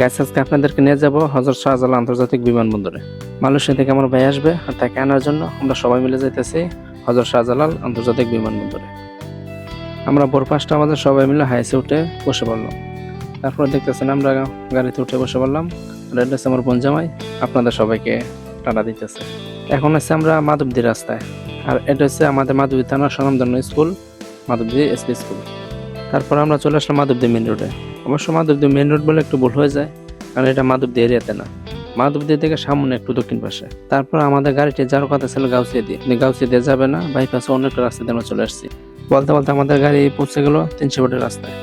Guys আজকে আপনাদেরকে নিয়ে যাব হজরত শাহজালাল আন্তর্জাতিক বিমানবন্দরে। মালয়েশিয়া থেকে আমার ভাই আসবে আর তাকে আনার জন্য আমরা সবাই মিলে হজরত শাহজালাল আন্তর্জাতিক বিমানবন্দরে। আমরা ভোর পাঁচটা আমাদের সবাই মিলে হাইসে উঠে বসে পড়লাম। তারপর দেখতেছেন আমরা গাড়িতে উঠে বসে পড়লাম। এটা আমার বোন জামাই আপনাদের সবাইকে টাটা দিতেছে। এখন হচ্ছে আমরা মাধবদী রাস্তায়। আর এটা হচ্ছে আমাদের মাধবদী থানার স্বনামধন্য স্কুল। Madhabdi SP school. তারপর আমরা চলে আসলাম মাধবদী মেন রোডে। অবশ্য মাধবদী মেন রোড বলে একটু ভুল হয়ে যায়, কারণ এটা মাধবদী এরিয়াতে না। মাধবদী থেকে সামনে একটু দক্ষিণ পাশে। তারপর আমাদের গাড়িটি যার কথা ছিল গাউসিয়া দিয়ে। কিন্তু গাউসিয়া দিয়ে যাবে না বাইপাসে অন্য একটা রাস্তা দিয়ে আমরা চলে আসছি। বলতে বলতে আমাদের গাড়ি পৌঁছে গেল তিনশো ফুটের রাস্তায়।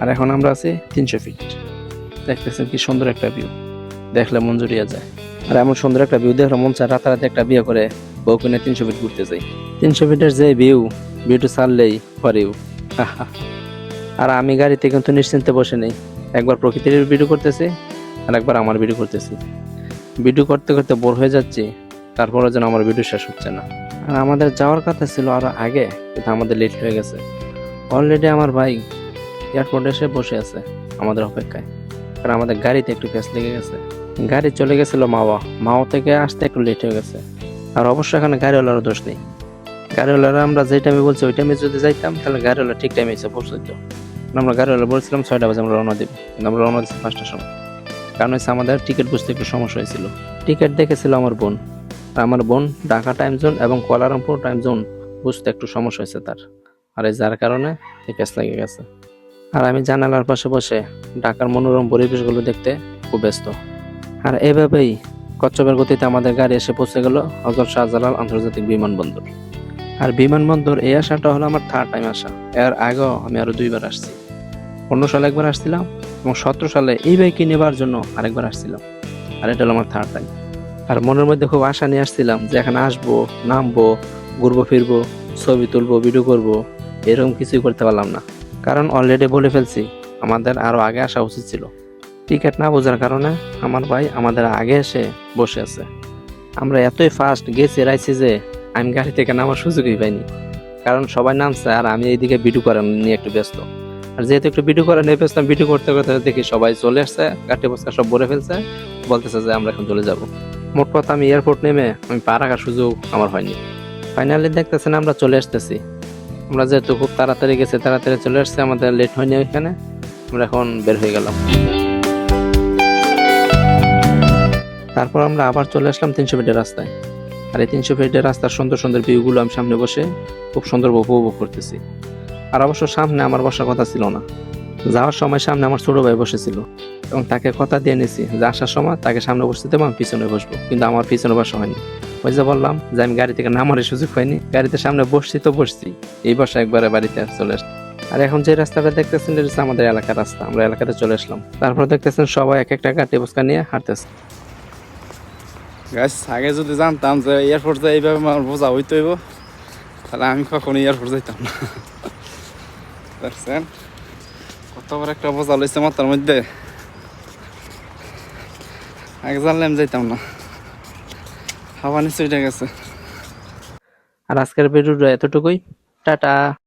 আর এখন আমরা আছি তিনশো ফিট। দেখতেছেন কি সুন্দর একটা ভিউ দেখলে মন জুড়িয়ে যায়। আর এমন সুন্দর একটা ভিউ দেখলে মন চায় রাতারাতি একটা বিয়ে করে বউ কিনে তিনশো ফিট ঘুরতে যাই। তিনশো ফিটের যে ভিউ ভিউটা ছাড়লেই ফরিউ আর আমি গাড়িতে কিন্তু নিশ্চিন্তে বসে নেই। একবার প্রকৃতির ভিডিও করতেছি, আর একবার আমার ভিডিও করতেছি। ভিডিও করতে করতে বোর হয়ে যাচ্ছি তারপরে যেন আমার ভিডিও শেষ হচ্ছে না। আর আমাদের যাওয়ার কথা ছিল আরও আগে, কিন্তু আমাদের লেট হয়ে গেছে। অলরেডি আমার ভাই এয়ারপোর্টে এসে বসে আছে আমাদের অপেক্ষায়। কারণ আমাদের গাড়িতে একটু গ্যাস লেগে গেছে। গাড়ি চলে গেছিল মাওয়া। মাওয়া থেকে আসতে একটু লেট হয়ে গেছে। আর অবশ্য এখানে গাড়িওয়ালারও দোষ নেই। গাড়িওয়ালারা, আমরা যে টাইমে বলছি, ওই টাইমে যদি যাইতাম, তাহলে গাড়িওয়ালা ঠিক টাইমে এসে পৌঁছতো আমরা গাড়িওয়ালা বলছিলাম, ছয়টা বাজে আমরা রওনা দিব। আমরা রওনা দিচ্ছি পাঁচটার সময়। কারণ হচ্ছে আমাদের টিকিট বুঝতে একটু সমস্যা হয়েছিল। টিকিট দেখেছিল আমার বোন। আমার বোন ঢাকা টাইম জোন এবং কোয়ালালামপুর টাইম জোন বুঝতে একটু সমস্যা হয়েছে তার। আর এই যার কারণে এই লেগে গেছে। আর আমি জানালার পাশে বসে ঢাকার মনোরম পরিবেশগুলো দেখতে খুব ব্যস্ত। আর এভাবেই কচ্ছপের গতিতে আমাদের গাড়ি এসে পৌঁছে গেল হজরত শাহজালাল আন্তর্জাতিক বিমানবন্দর। আর বিমানবন্দর এই আসাটা হলো আমার থার্ড টাইম আসা এর আগেও আমি আরও দুইবার আসছি। পনেরো সালে একবার আসছিলাম এবং সতেরো সালে এই বাইকে নেবার জন্য আরেকবার আসছিলাম। আর এটা হলো আমার থার্ড টাইম আর মনের মধ্যে খুব আশা নিয়ে আসছিলাম যে এখানে আসব, নামবো, ঘুরবো, ফিরবো, ছবি তুলবো ভিডিও করব, এরকম কিছুই করতে পারলাম না। কারণ অলরেডি বলে ফেলছি, আমাদের আরও আগে আসা উচিত ছিল। টিকিট না বোঝার কারণে আমার ভাই আমাদের আগে এসে বসে আছে। আমরা এতই ফাস্ট গেছি, রাইছি যে আমি গাড়ি থেকে নামার সুযোগই পাইনি। কারণ সবাই নামছে আর আমি এইদিকে ভিডিও করার নিয়ে একটু ব্যস্ত। আর যেহেতু একটু ভিডিও করা নিয়ে ব্যস্ত, ভিডিও করতে করতে দেখি সবাই চলে আসছে গাড়ি বসকা সব ভরে ফেলছে, বলতেছে যে আমরা এখন চলে যাব। মোট কথা আমি এয়ারপোর্ট নেমে আমি পা রাখার সুযোগ আমার হয়নি। ফাইনালি দেখতেছেন আমরা চলে আসতেছি। আমরা যেহেতু খুব তাড়াতাড়ি গেছে, তাড়াতাড়ি চলে আসছে, আমাদের লেট হয়নি ওইখানে। আমরা এখন বের হয়ে গেলাম। তারপর আমরা আবার চলে আসলাম তিনশো মিটার রাস্তায়। আর এই তিনশো ফিটের রাস্তার সুন্দর সুন্দর ভিউগুলো আমি সামনে বসে খুব সুন্দর উপভোগ করতেছি। আর অবশ্য সামনে আমার বসার কথা ছিল না। যাওয়ার সময় সামনে আমার ছোট ভাই বসেছিল এবং তাকে কথা দিয়ে নিয়েছি যে আসার সময় তাকে সামনে বসতে দেবো, আমি পিছনে বসবো। কিন্তু আমার পিছনে বসা হয়নি। ওই যে বললাম যে আমি গাড়ি থেকে নামার সুযোগ হয়নি গাড়িতে সামনে বসছি তো বসছি। এই বসা একবারে বাড়িতে চলে আসলাম। আর এখন যে রাস্তাটা দেখতেছেন, এটা হচ্ছে আমাদের এলাকার রাস্তা। আমরা এলাকাতে চলে আসলাম। তারপর দেখতেছেন সবাই এক একটা গাড়ি বসকা নিয়ে হাঁটতেছে। গাইস আগে যদি জানতাম যে এয়ারপোর্ট যাই এইভাবে আমার বোঝা হইতে হইব, তাহলে আমি কখনো এয়ারপোর্ট যাইতাম না। দেখছেন? কত বড় একটা বোঝা লইছে মাথার মধ্যে। আগে জানলে আমি যাইতাম না। হাওয়া নিচে গেছে। আর আজকের ভিডিওটা এতটুকুই। টাটা।